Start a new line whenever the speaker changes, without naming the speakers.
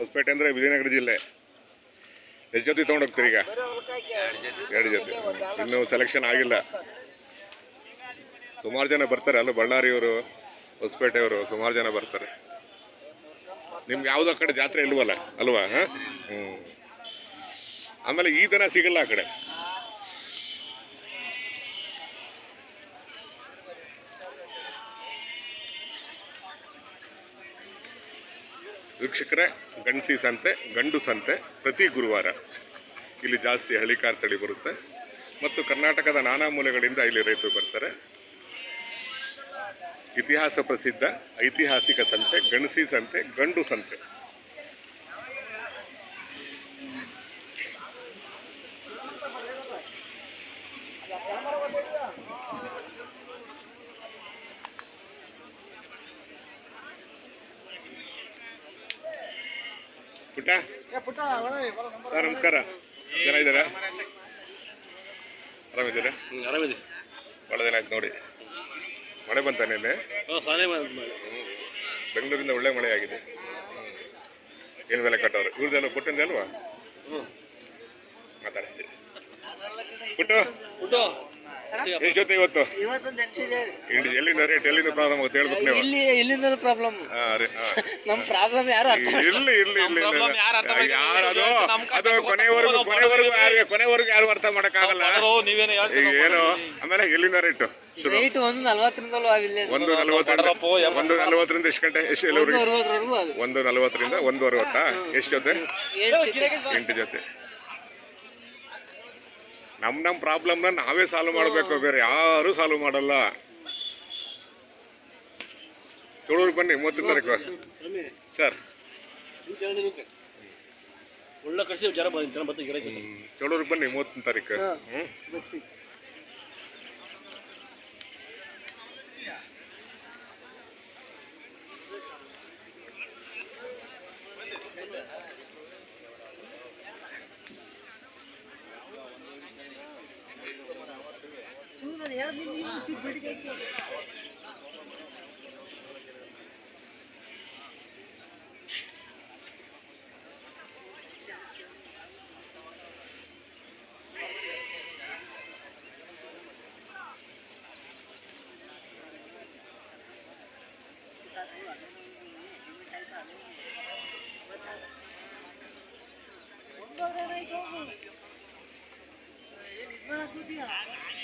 ಹೊಸಪೇಟೆ ಅಂದ್ರೆ ವಿಜಯನಗರ ಜಿಲ್ಲೆ. ಎಷ್ಟು ಜೊತೆ ತೊಗೊಂಡೋಗ್ತೀರಿ ಈಗ? ಎರಡು ಜೊತೆ. ಇನ್ನೂ ಸೆಲೆಕ್ಷನ್ ಆಗಿಲ್ಲ. ಸುಮಾರು ಜನ ಬರ್ತಾರೆ ಅಲ್ಲ ಬಳ್ಳಾರಿಯವರು ಹೊಸಪೇಟೆಯವರು ಸುಮಾರು ಜನ ಬರ್ತಾರೆ. ನಿಮ್ಗೆ ಯಾವುದೋ ಕಡೆ ಜಾತ್ರೆ ಇಲ್ವಲ್ಲ? ಅಲ್ವಾ? ಹ್ಞೂ ಆಮೇಲೆ ಈ ದಿನ ಸಿಗಲ್ಲ ಆ ಕಡೆ. ವೀಕ್ಷಕರೇ, ಗಂಡಸಿ ಸಂತೆ, ಗಂಡು ಸಂತೆ ಪ್ರತಿ ಗುರುವಾರ ಇಲ್ಲಿ ಜಾಸ್ತಿ ಹಳಿಕಾರ್ ತಳಿ ಬರುತ್ತೆ. ಮತ್ತು ಕರ್ನಾಟಕದ ನಾನಾ ಮೂಲೆಗಳಿಂದ ಇಲ್ಲಿ ರೈತರು ಬರ್ತಾರೆ. ಇತಿಹಾಸ ಪ್ರಸಿದ್ಧ ಐತಿಹಾಸಿಕ ಸಂತೆ ಗಣಸಿ ಸಂತೆ, ಗಂಡು ಸಂತೆ. ಪುಟ್ಟ? ಸರ್ ನಮಸ್ಕಾರ. ಚೆನ್ನಾಗಿದ್ದೀರಾ? ಆರಾಮಿದ್ದೀರಾ?
ಆರಾಮಿದೆ
ಭಾಳ ದಿನ ಆಯ್ತು ನೋಡಿ. ಮಳೆ ಬಂತ ನಿನ್ನೆ?
ಸಾನೆ
ಬೆಂಗಳೂರಿಂದ ಒಳ್ಳೆ ಮಳೆ ಆಗಿದೆ. ಏನು ಬೆಲೆ ಕಟ್ಟವ್ರು ಇವ್ರದ್ದೆಲ್ಲ ಕೊಟ್ಟಿಂದ ಅಲ್ವಾ?
ಹ್ಞೂ
ಮಾತಾಡ್ತೀವಿ ಪುಟ್ಟು?
ಊಟ
ಎಷ್ಟು ಜೊತೆ ಇವತ್ತು ಇಲ್ಲಿ ಎಲ್ಲಿಂದ ರೇಟ್ ಎಲ್ಲಿಂದ ಪ್ರಾಬ್ಲಮ್ ಆಗುತ್ತೆ ಹೇಳ್ಬೇಕು ನೀವು.
ಇಲ್ಲಿ ಇಲ್ಲಿಂದ ಪ್ರಾಬ್ಲಮ್.
ರೀ
ನಮ್ ಪ್ರಾಬ್ಲಮ್ ಯಾರು ಅರ್ಥ.
ಇಲ್ಲಿ ಇಲ್ಲಿ ಇಲ್ಲಿ
ನಮ್ಮ problem ಯಾರು ಅರ್ಥ ಮಾಡ್ಕೊಳ್ಳಲ್ಲ?
ಯಾರು ಅದು?
ಕಷ್ಟ
ಕೊನೆವರೆಗೂ
ನಾವು
ಕೊನೆವರೆಗೂ ಕೊನೆವರೆಗೂ ಯಾರು ಅರ್ಥ ಮಾಡೋಕ್ಕಾಗಲ್ಲ?
ನೀವೇನು
ಈಗ ಏನು? ಆಮೇಲೆ ಎಲ್ಲಿಂದ ರೇಟು ಶುರು.
ರೇಟ್ ಒಂದು ನಲ್ವತ್ತರಿಂದಲೂ ಆಗಿಲ್ಲ
ಒಂದು ನಲವತ್ತರಿಂದ
ಬಡವಪ್ಪ, ಎಂಬತ್ತು
ಒಂದು ನಲವತ್ತರಿಂದ ಎಷ್ಟು ಗಂಟೆ? ಎಷ್ಟು
ಒಂದು
ಎಲ್ಲವರೆಗೆ
ಅರವತ್ತರವರೆಗೂ ಅದು.
ಒಂದು ನಲವತ್ತರಿಂದ ಒಂದು ಅರವತ್ತಾ? ಎಷ್ಟು ಜೊತೆ?
ಚಿತೆ
ಎಂಟು ಜೊತೆ. ನಮ್ ನಮ್ ಪ್ರಾಬ್ಲಮ್ನ ನಾವೇ ಸಾಲ್ವ್ ಮಾಡಬೇಕು ಬೇರೆ ಯಾರು ಸಾಲ್ವ್ ಮಾಡಲ್ಲ. ಚೋಳೂರು ಬನ್ನಿ ಮೂವತ್ತನೇ ತಾರೀಕು ಸರ್
ಒಳ್ಳೆ ಕಳಿಸಿ ಜನ ಬಂದ ಜನ ಬರ್ತಾರೆ ಗಿರಾಕಿ
ಚೋಳೂರಿಗೆ ಬನ್ನಿ ಮೂವತ್ತನೇ ತಾರೀಕು
ಹಾ.
ಹ್ಮ್
ಗೊತ್ತಿ
ಅವರು ಹಿಂದ ಅವ್ರು ಅಲ್ಲೇ